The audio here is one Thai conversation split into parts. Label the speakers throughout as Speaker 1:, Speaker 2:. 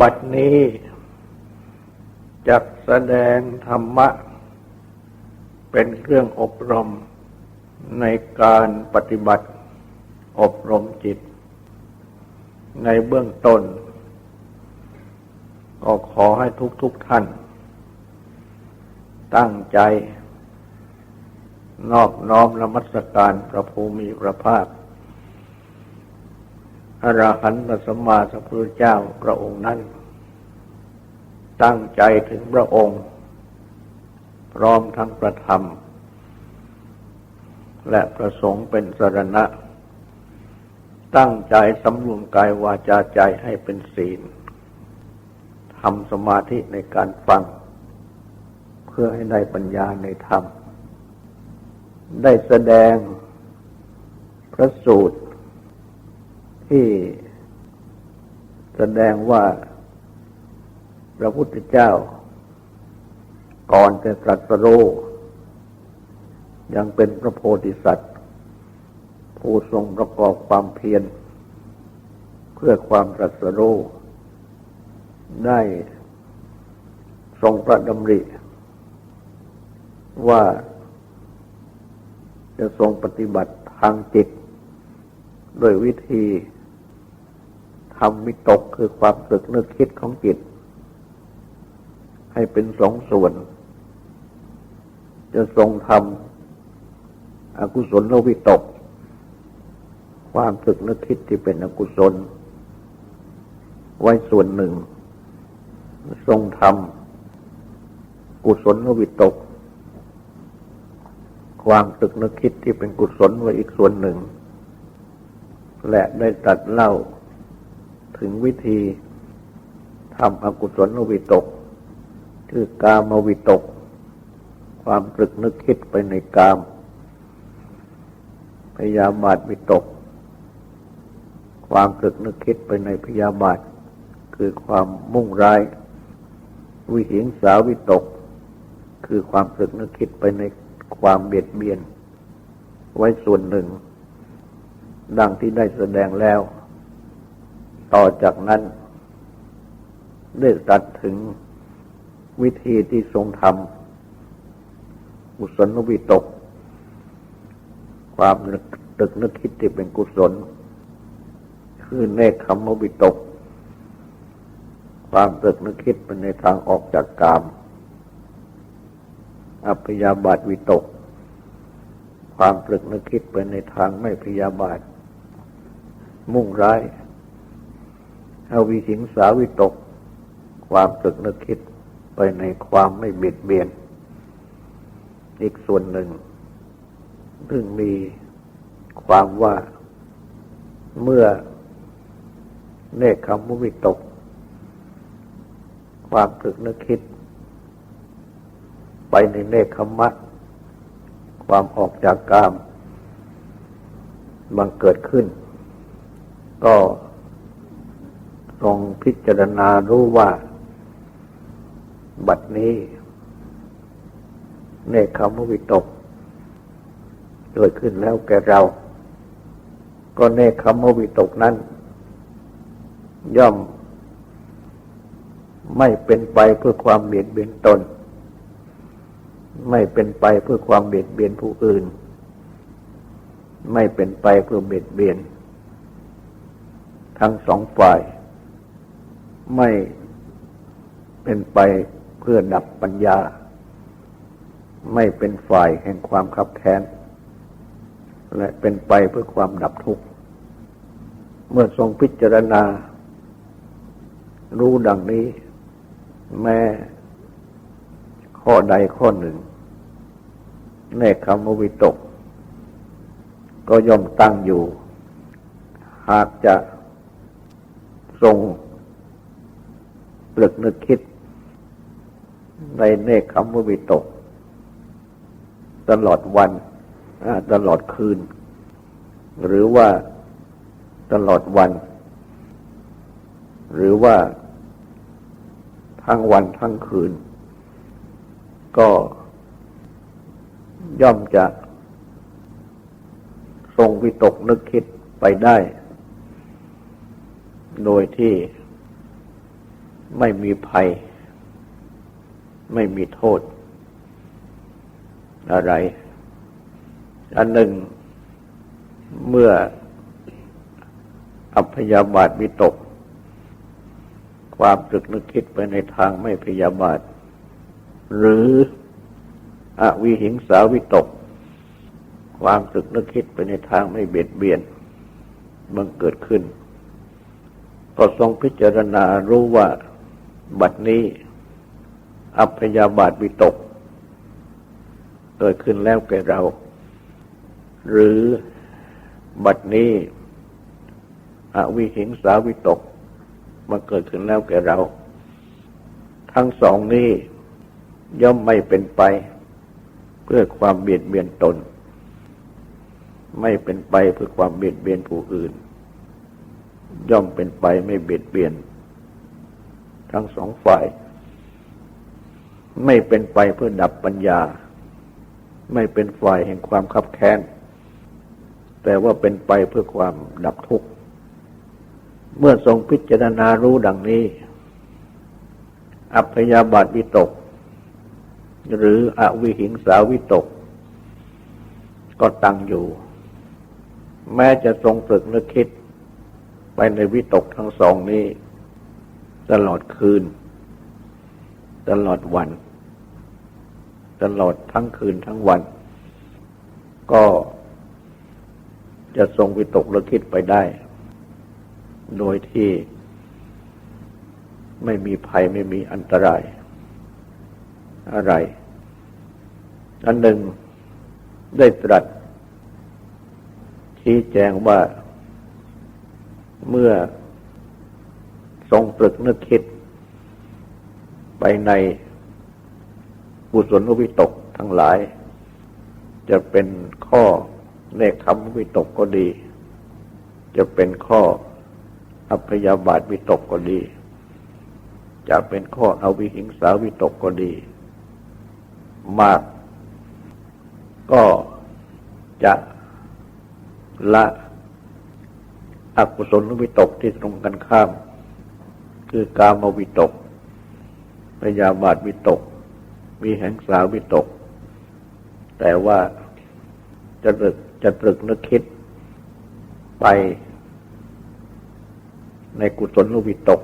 Speaker 1: บัดนี้จักแสดงธรรมะ เป็นเครื่องอบรมในการปฏิบัติ อบรมจิต ในเบื้องต้น ก็ขอให้ทุกทุกท่าน ตั้งใจ นอบน้อมนมัสการพระภูมิพระภาค อรหันตสัมมาสัมพุทธเจ้าพระองค์นั้น ตั้งใจถึงพระองค์ พร้อมทั้งประธรรม และประสงค์เป็นสรณะ ตั้งใจสำรวมกายวาจาใจให้เป็นศีลทำสมาธิในการฟัง เพื่อให้ได้ปัญญาในธรรม ได้แสดงพระสูตร ที่แสดงว่าพระพุทธเจ้า ก่อนจะตรัสรู้ยังเป็นพระโพธิสัตว์ ผู้ทรงประกอบความเพียร เพื่อความตรัสรู้ได้ทรงพระดำริ ว่าจะทรงปฏิบัติทางจิต โดยวิธี ทำมิตกคือความตึกนึกคิดของจิต ให้เป็นสองส่วน จะทรงทำอกุศลวิตก ความตึกนึกคิดที่เป็นอกุศล ไว้ส่วนหนึ่ง ทรงทำกุศลวิตก ความตึกนึกคิดที่เป็นกุศลไว้อีกส่วนหนึ่ง และได้ตัดเล่า ถึงวิธีทำอกุศลวิตก คือกามวิตก ความตรึกนึกคิดไปในกาม พยาบาทวิตก ความตรึกนึกคิดไปในพยาบาท คือความมุ่งร้าย วิหิงสาวิตก คือความตรึกนึกคิดไปในความเบียดเบียน ไว้ส่วนหนึ่ง ดังที่ได้แสดงแล้ว ต่อจากนั้นได้ตัดถึงวิธีที่ทรงทำกุศลวิตก ความตึกนึกคิดที่เป็นกุศล คือเนคขมวิตก ความตึกนึกคิดเป็นในทางออกจากกาม อัพยาบาทวิตก ความตึกนึกคิดเป็นในทางไม่พยาบาท มุ่งร้าย อวิหิงสาวิตก ความตึกนึกคิดไปในความไม่เบียดเบียน อีกส่วนหนึ่ง ซึ่งมีความว่าเมื่อเนคขมุวิตก ความตึกนึกคิด ไปในเนคขมัตความออกจากกาม บังเกิดขึ้น ก็ ทรงพิจารณารู้ว่า บัดนี้เนคขมวิตกเกิดขึ้นแล้วแก่เรา ก็เนคขมวิตกนั้น ย่อม ไม่เป็นไปเพื่อความเบียดเบียนตน ไม่เป็นไปเพื่อความเบียดเบียนผู้อื่น ไม่เป็นไปเพื่อเบียดเบียน ทั้งสองฝ่าย ไม่เป็นไปเพื่อดับปัญญา ไม่เป็นฝ่ายแห่งความขับแค้น และเป็นไปเพื่อความดับทุกข์ เมื่อทรงพิจารณา รู้ดังนี้ แม้ข้อใดข้อหนึ่ง ในคำวิตก ก็ย่อมตั้งอยู่ หากจะทรง ตรึกนึกคิด ในเนคขมวิตก ตลอดวันตลอดคืน หรือว่าตลอดวัน หรือว่าทั้งวันทั้งคืน ก็ย่อมจะทรงวิตกนึกคิดไปได้ โดยที่ ไม่มีภัย ไม่มีโทษ อะไร อันหนึ่ง เมื่ออัพยาบาทวิตก ความตรึกนึกคิดไปในทางไม่พยาบาท หรืออวิหิงสาวิตก ความตรึกนึกคิดไปในทางไม่เบียดเบียนมันเกิดขึ้น ก็ทรงพิจารณารู้ว่า บัดนี้ อัพยาบาทวิตก เกิดขึ้นแล้วแก่เรา หรือบัดนี้อวิหิงสาวิตกมันเกิดขึ้นแล้วแก่เรา ทั้งสองนี้ย่อมไม่เป็นไป เพื่อความเบียดเบียนตน ไม่เป็นไปเพื่อความเบียดเบียนผู้อื่น ย่อมเป็นไปไม่เบียดเบียน ทั้งสองฝ่าย ไม่เป็นไปเพื่อดับปัญญา ไม่เป็นฝ่ายแห่งความคับแค้น แต่ว่าเป็นไปเพื่อความดับทุกข์ เมื่อทรงพิจารณารู้ดังนี้ อัพยาบาทวิตก หรืออวิหิงสาวิตก ก็ตั้งอยู่ แม้จะทรงฝึกนึกคิดไปในวิตกทั้งสองนี้ ตลอดคืน ตลอดวัน ตลอดทั้งคืนทั้งวัน ก็จะทรงวิตกและคิดไปได้ โดยที่ไม่มีภัยไม่มีอันตราย อะไร อันหนึ่งได้ตรัส ชี้แจงว่าเมื่อ ทรงตรึกนึกคิด ไปในกุศลวิตกทั้งหลาย จะเป็นข้อเนคขมวิตกก็ดี จะเป็นข้ออัพยาบาทวิตกก็ดี จะเป็นข้ออวิหิงสาวิตกก็ดี มาก ก็จะละอกุศลวิตกที่ตรงกันข้าม คือกามวิตกพยาบาทวิตก มีแห่งสาวิตก แต่ว่าจะตรึกจะตรึกนึกคิดไปในกุศลวิตก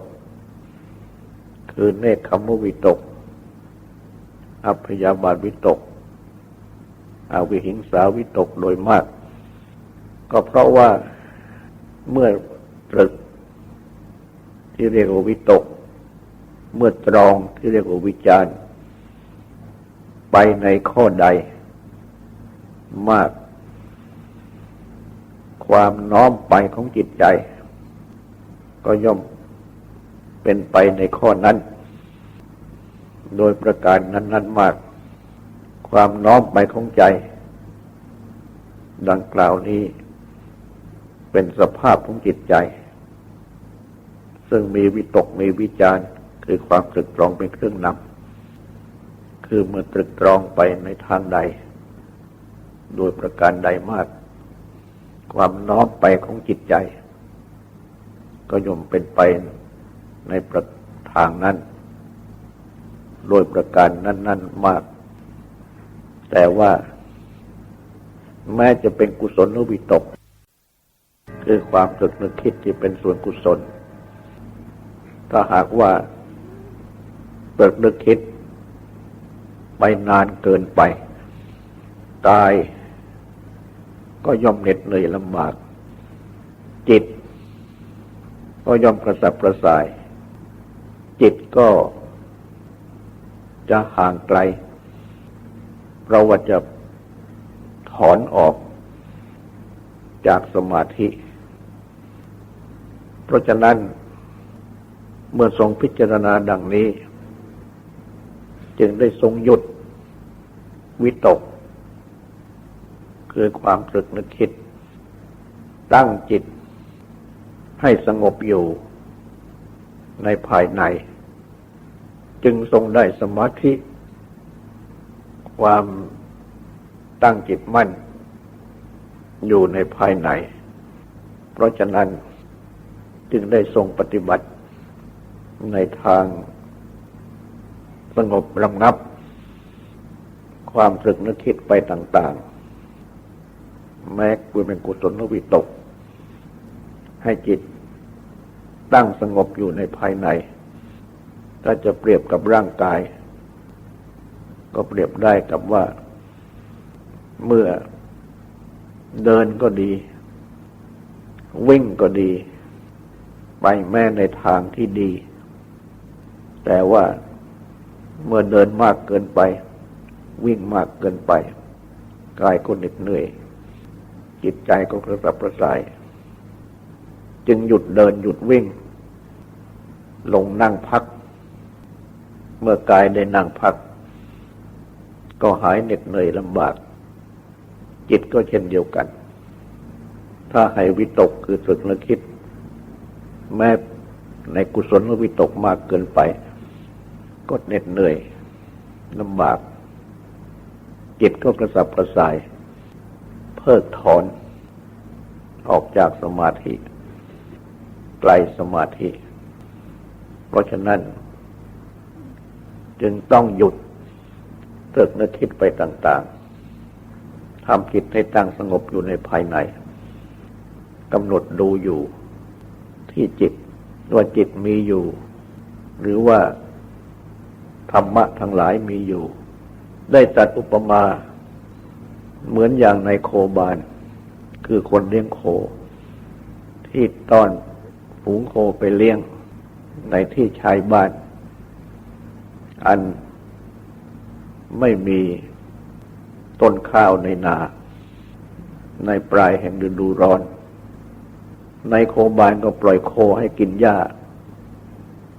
Speaker 1: คือเนคขมวิตก อัพยาบาทวิตก อาวิหิงสาวิตกโดยมาก ก็เพราะว่าเมื่อตรึก ที่เรียกว่าวิตก เมื่อตรองที่เรียกว่าวิจารไปในข้อใด มาก ความน้อมไปของจิตใจ ก็ย่อมเป็นไปในข้อนั้น โดยประการนั้น ๆมาก ความน้อมไปของใจ ดังกล่าวนี้เป็นสภาพของจิตใจ ซึ่งมีวิตกมีวิจารคือความตรึกตรองเป็นเครื่องนำคือเมื่อตรึกตรองไปในทางใด โดยประการใดมาก ความน้อมไปของจิตใจ ก็ย่อมเป็นไปในประทางนั้น โดยประการนั้น ๆมาก แต่ว่า แม้จะเป็นกุศลหรือวิตก คือความตรึกนึกคิดที่เป็นส่วนกุศล ถ้าหากว่าตรึกนึกคิด ไปนานเกินไปตาย ก็ย่อมเหน็ดเหนื่อยลำบาก จิต ก็ย่อมกระสับกระส่าย จิตก็จะห่างไกล เราว่าจะถอนออกจากสมาธิ เพราะฉะนั้น เมื่อทรงพิจารณาดังนี้ จึงได้ทรงหยุด วิตก คือความตรึกนึกคิด ตั้งจิต ให้สงบอยู่ในภายใน จึงทรงได้สมาธิ ความตั้งจิตมั่น อยู่ในภายใน เพราะฉะนั้นจึงได้ทรงปฏิบัติ ในทางสงบระงับ ความสึกนึกคิดไปต่าง ๆ แม้กุเป็นกุศลวิตก ให้จิตตั้งสงบอยู่ในภายใน ถ้าจะเปรียบกับร่างกาย ก็เปรียบได้กับว่า เมื่อเดินก็ดี วิ่งก็ดี ไปแม้ในทางที่ดี แต่ว่าเมื่อเดินมากเกินไป วิ่งมากเกินไป กายก็เหน็ดเหนื่อย จิตใจก็กระสับกระส่าย จึงหยุดเดินหยุดวิ่ง ลงนั่งพัก เมื่อกายได้นั่งพัก ก็หายเหน็ดเหนื่อยลำบาก จิตก็เช่นเดียวกัน ถ้าให้วิตกคือสึกนึกคิด แม้ในกุศลวิตกมากเกินไป ก็เหน็ดเหนื่อยลำบาก จิตก็กระสับกระส่าย เพิกถอน ออกจากสมาธิ ไกลสมาธิ เพราะฉะนั้น จึงต้องหยุดเติกนึกคิดไปต่าง ๆทำจิตให้ตั้งสงบอยู่ในภายในกำหนดดูอยู่ที่จิตว่าจิตมีอยู่ หรือว่า รรมะทั้งหลายมีอยู่ ได้ตัดอุปมา เหมือนอย่างในโคบาน คือคนเลี้ยงโค ที่ต้อนฝูงโคไปเลี้ยง ในที่ชายบ้าน อันไม่มีต้นข้าวในนา ในปลายแห่งฤดูร้อน ในโคบานก็ปล่อยโคให้กินหญ้า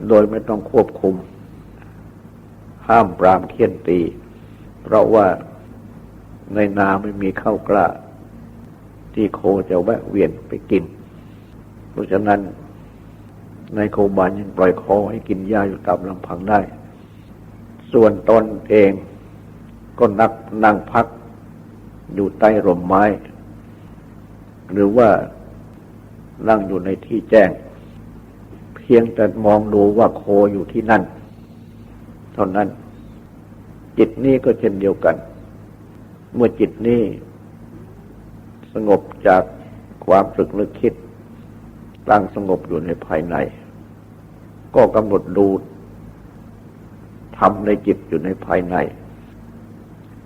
Speaker 1: โดยไม่ต้องควบคุม ห้ามปรามเคี่ยนตี เพราะว่าในนาไม่มีข้าวกล้า ที่โคจะแวะเวียนไปกิน เพราะฉะนั้นในโคบานยังปล่อยโคให้กินหญ้าอยู่ตามลำพังได้ ส่วนตนเองก็นักนั่งพักอยู่ใต้ร่มไม้ หรือว่านั่งอยู่ในที่แจ้ง เพียงแต่มองดูว่าโคอยู่ที่นั่น เท่านั้น จิตนี้ก็เช่นเดียวกัน เมื่อจิตนี้สงบจากความสึกนึกคิด ตั้งสงบอยู่ในภายใน ก็กำหนดดูทำในจิตอยู่ในภายใน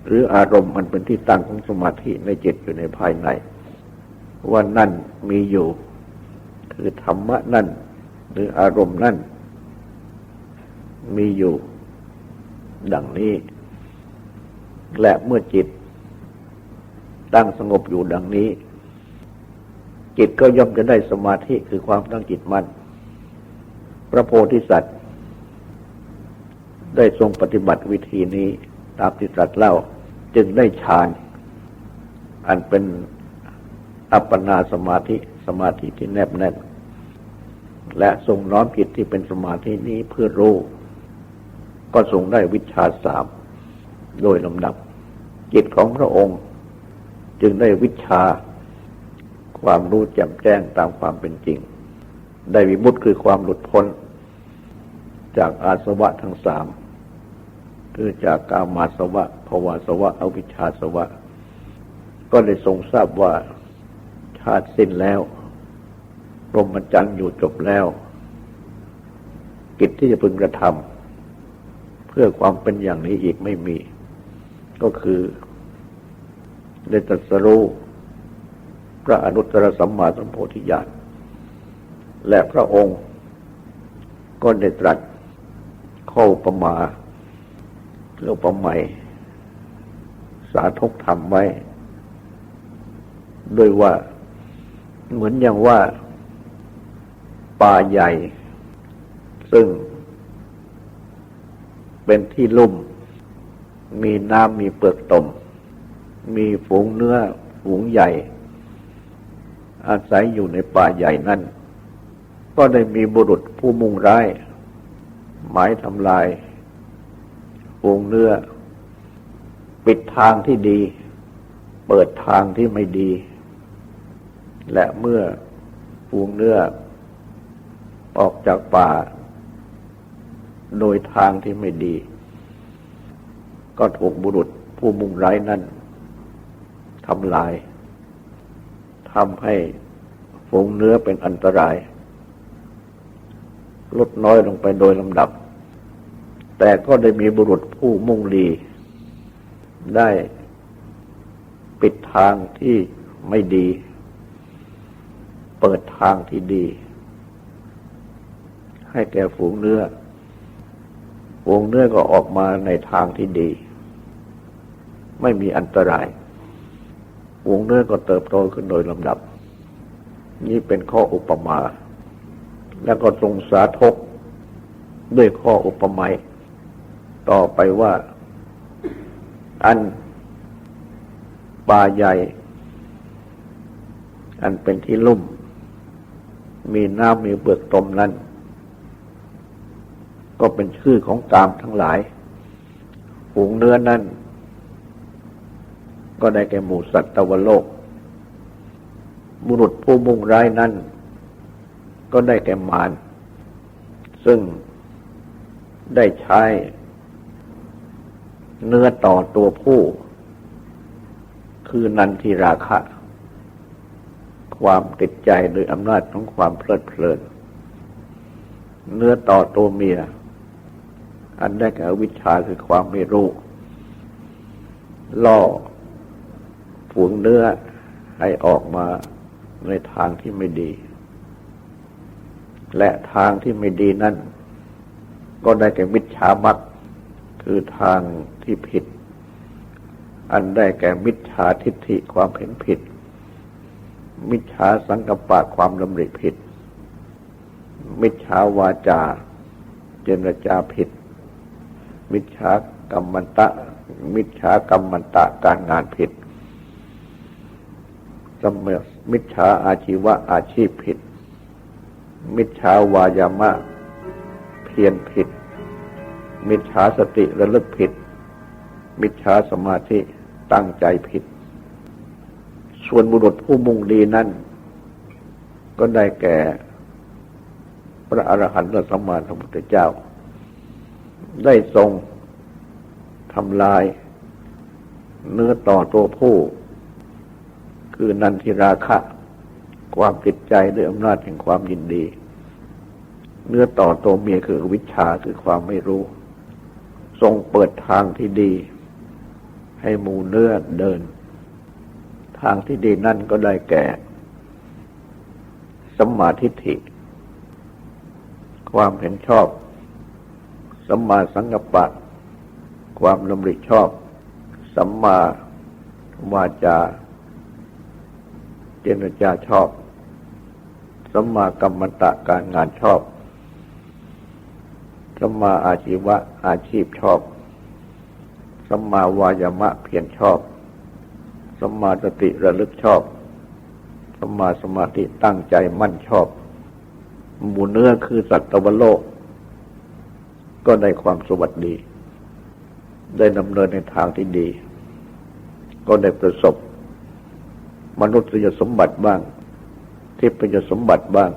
Speaker 1: หรืออารมณ์มันเป็นที่ตั้งของสมาธิในจิตอยู่ในภายใน ว่านั่นมีอยู่ คือธรรมะนั่น หรืออารมณ์นั่นมีอยู่ ดังนี้ และเมื่อจิต ตั้งสงบอยู่ดังนี้ จิตก็ย่อมจะได้สมาธิคือความตั้งจิตมัน่นพระโพธิสัตว์ ได้ทรงปฏิบัติวิธีนี้ตามที่ตรัสเล่าจึงได้ฌาน อันเป็นอัปปนาสมาธิสมาธิที่แนบแน่น และทรงน้อมจิตที่เป็นสมาธินี้เพื่อรู้ ก็ทรงได้วิชาสามโดยลำดับ จิตของพระองค์ จึงได้วิชาความรู้แจ่มแจ้งตามความเป็นจริง ได้วิมุตคือความหลุดพ้น จากอาสวะทั้งสามคือจากกามาสวะภวาสวะอวิชชาสวะ ก็ได้ทรงทราบว่าชาติสิ้นแล้วรมจันทร์อยู่จบแล้ว กิจที่จะพึงกระทำ เพื่อความเป็นอย่างนี้อีกไม่มี ก็คือได้ตรัสรู้พระอนุตตรสัมมาสัมโพธิญาณและพระองค์ก็ได้ตรัสข้อประมาเรื่องประใหม่สาธกธรรมไว้โดยว่าเหมือนอย่างว่าป่าใหญ่ ซึ่ง เป็นที่ลุ่ม มีน้ำมีเปลือกตม มีฝูงเนื้อฝูงใหญ่ อาศัยอยู่ในป่าใหญ่นั้นก็ได้มีบุรุษผู้มุ่งร้าย หมายทำลาย ฝูงเนื้อ ปิดทางที่ดี เปิดทางที่ไม่ดี และเมื่อฝูงเนื้อ ออกจากป่า โดยทางที่ไม่ดี ก็ถูกบุรุษผู้มุ่งร้ายนั้นทำลายทำให้ฝูงเนื้อเป็นอันตราย ลดน้อยลงไปโดยลำดับ แต่ก็ได้มีบุรุษผู้มุ่งดี ได้ปิดทางที่ไม่ดี เปิดทางที่ดี ให้แก่ฝูงเนื้อ ฝูงเนื้อก็ออกมาในทางที่ดี ไม่มีอันตรายฝูงเนื้อก็เติบโตขึ้นโดยลำดับ นี่เป็นข้ออุปมา แล้วก็ทรงสาธกด้วยข้ออุปไมยต่อไปว่า อันป่าใหญ่ อันเป็นที่ลุ่ม มีน้ำมีเบือกตมนั้น ก็เป็นชื่อของกามทั้งหลายฝูงเนื้อนั้นก็ได้แก่หมูสัตว์ตวโลก บุรุษผู้มุ่งร้ายนั้นก็ได้แก่มาร ซึ่งได้ใช้เนื้อต่อตัวผู้ คือนันทิราคะ ความติดใจโดยอำนาจของความเพลิดเพลิน เนื้อต่อตัวเมีย อันได้แก่วิชาคือความไม่รู้ ล่อฝูงเนื้อให้ออกมาในทางที่ไม่ดี และทางที่ไม่ดีนั่น ก็ได้แก่มิจฉามักคือทางที่ผิด อันได้แก่มิจฉาทิฏฐิความเห็นผิด มิจฉาสังกปะความดำริผิด มิจฉาวาจาเจรจาผิด มิจฉากรรมันตะ มิจฉากรรมันตะการงานผิดสมมิจฉาอาชีวะอาชีพผิด มิจฉาวายามะ เพียรผิด มิจฉาสติระลึกผิด มิจฉาสมาธิตั้งใจผิด ส่วนบุรุษผู้มุ่งดีนั้นก็ได้แก่ พระอรหันตสัมมาสัมพุทธเจ้า ได้ทรงทำลาย เนื้อต่อตัวผู้ คือนันทิราคะ ความติดใจด้วยอำนาจแห่งความยินดี เนื้อต่อตัวเมียคือวิชาคือความไม่รู้ ทรงเปิดทางที่ดี ให้หมูเนื้อเดิน ทางที่ดีนั่นก็ได้แก่สัมมาทิฏฐิ ความเห็นชอบ สัมมาสังกัปปะ ความดำริชอบ สัมมาวาจา เจรจาชอบ สัมมากรรมตะการงานชอบ สัมมาอาชีวะอาชีพชอบ สัมมาวายามะเพียรชอบ สัมมาสติระลึกชอบ สัมมาสมาธิตั้งใจมั่นชอบ หมูเนื้อคือสัตวโลก ก็ได้ความสวัสดี ได้ดำเนินในทางที่ดี ก็ได้ประสบ มนุษยสมบัติบ้าง ที่เป็นสมบัติบ้าง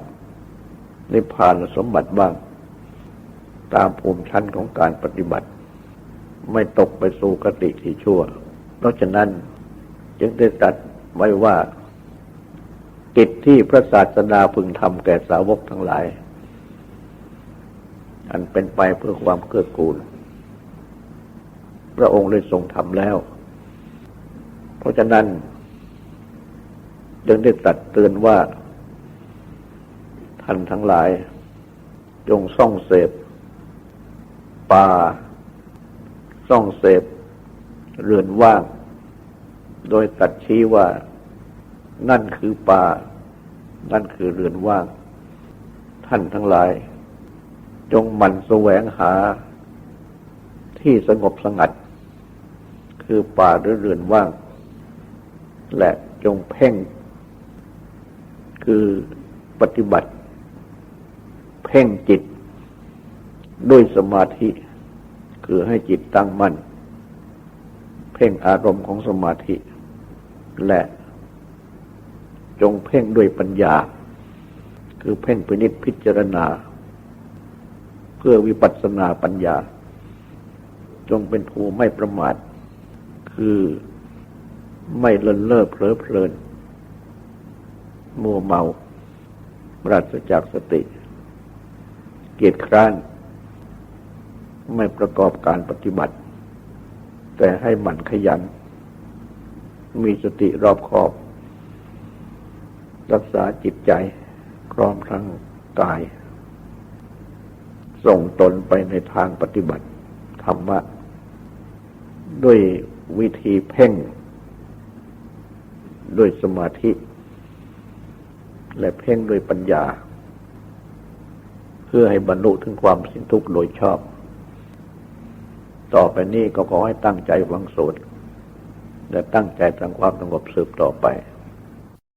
Speaker 1: นิพพานสมบัติบ้าง ตามภูมิชั้นของการปฏิบัติ ไม่ตกไปสู่กติที่ชั่ว เพราะฉะนั้นจึงได้ตรัสไว้ว่ากิจที่พระศาสดาพึงทำแก่สาวกทั้งหลาย อันเป็นไปเพื่อความเกื้อกูล พระองค์ได้ทรงทำแล้ว เพราะฉะนั้น จึงได้ตัดเตือนว่าท่านทั้งหลาย จงส่องเสพป่าส่องเสพเรือนว่าง โดยตัดชี้ว่า นั่นคือป่า นั่นคือเรือนว่าง ท่านทั้งหลาย จงหมั่นแสวงหาที่สงบสงัด คือป่าหรือเรือนว่าง และจงเพ่ง คือปฏิบัติ เพ่งจิต ด้วยสมาธิ คือให้จิตตั้งมั่น เพ่งอารมณ์ของสมาธิ และจงเพ่งด้วยปัญญา คือเพ่งพินิจพิจารณา พื่อวิปัสสนาปัญญา จงเป็นผู้ไม่ประมาท คือไม่เลินเล่อเพลิดเพลิน มัวเมาปราศจากสติ เกียรติคร้าน ไม่ประกอบการปฏิบัติ แต่ให้หมั่นขยัน มีสติรอบคอบ รักษาจิตใจพร้อมทั้งกาย ส่งตนไปในทางปฏิบัติธรรมะ ด้วยวิธีเพ่ง ด้วยสมาธิ และเพ่งด้วยปัญญา เพื่อให้บรรลุถึงความสิ้นทุกข์โดยชอบ ต่อไปนี้ก็ขอให้ตั้งใจวังสูตรและตั้งใจทำความสงบสืบต่อไป